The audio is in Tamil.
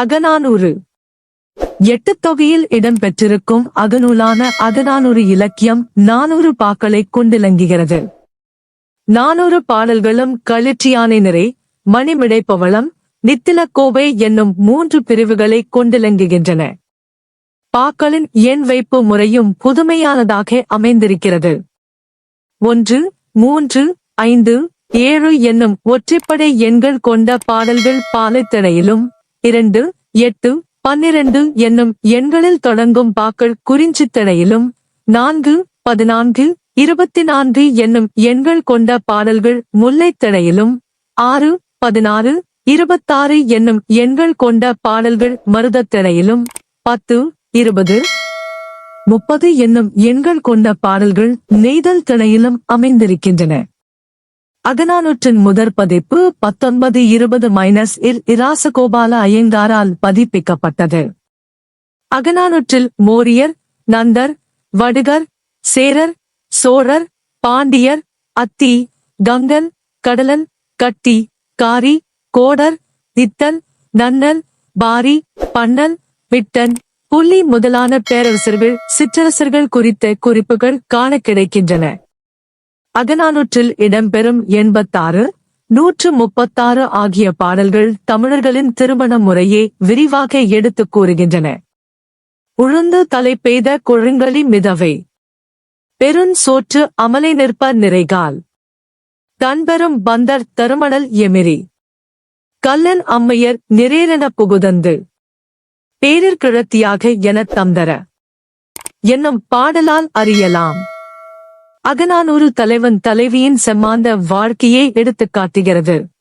அகநானூறு. எட்டு தொகையில் இடம்பெற்றிருக்கும் அகநூலான அகநானூறு இலக்கியம் நானூறு பாக்களை கொண்டிலங்குகிறது. நானூறு பாடல்களும் களிற்றியானை நிறை மணிமிடைப்பவளம் நித்திலக்கோவை என்னும் மூன்று பிரிவுகளை கொண்டிலங்குகின்றன. பாக்களின் எண் வைப்பு முறையும் புதுமையானதாக அமைந்திருக்கிறது. ஒன்று மூன்று ஐந்து ஏழு என்னும் ஒற்றைப்படை எண்கள் கொண்ட பாடல்கள் பாலைத்திணையிலும் இரண்டு எட்டு பன்னிரண்டு என்னும் எண்களில் தொடங்கும் பாக்கள் குறிஞ்சித்திணையிலும் நான்கு பதினான்கு இருபத்தி நான்கு என்னும் எண்கள் கொண்ட பாடல்கள் முல்லைத்திணையிலும் ஆறு பதினாறு இருபத்தாறு என்னும் எண்கள் கொண்ட பாடல்கள் மருதத்திணையிலும் பத்து இருபது முப்பது என்னும் எண்கள் கொண்ட பாடல்கள் நெய்தல் திணையிலும் அமைந்திருக்கின்றன. அகநானூற்றின் முதற் பதிப்பு பத்தொன்பது இருபது மைனஸ் இல் இராசகோபால ஐயங்காரால் பதிப்பிக்கப்பட்டது. அகநானூற்றில் மோரியர் நந்தர் வடுகர் சேரர் சோழர் பாண்டியர் அத்தி கங்கன் கடலன் கட்டி காரி கோடர் தித்தன் நன்னல் பாரி பண்ணல் விட்டன். புள்ளி முதலான பேரரசர்கள் சிற்றரசர்கள் குறித்த குறிப்புகள் காண கிடைக்கின்றன. அகநானூற்றில் இடம்பெறும் எண்பத்தாறு நூற்று முப்பத்தாறு ஆகிய பாடல்கள் தமிழர்களின் திருமண முறையை விரிவாக எடுத்துக் கூறுகின்றன. உழுந்து தலை பெய்த கொழுங்களி மிதவை. பெருஞ் சோற்று அமலை நிற்ப நிறைகால். தன்பெரும் பந்தர் தருமணல் எமிரி. கல்லன் அம்மையர் நிறைரென புகுதந்து. பேரிற்கிழத்தியாக எனத் தந்தர. என்னும் பாடலால் அறியலாம். அகநானூறு தலைவன் தலைவியின் செம்மாந்த வாழ்க்கையை எடுத்துக் காட்டுகிறது.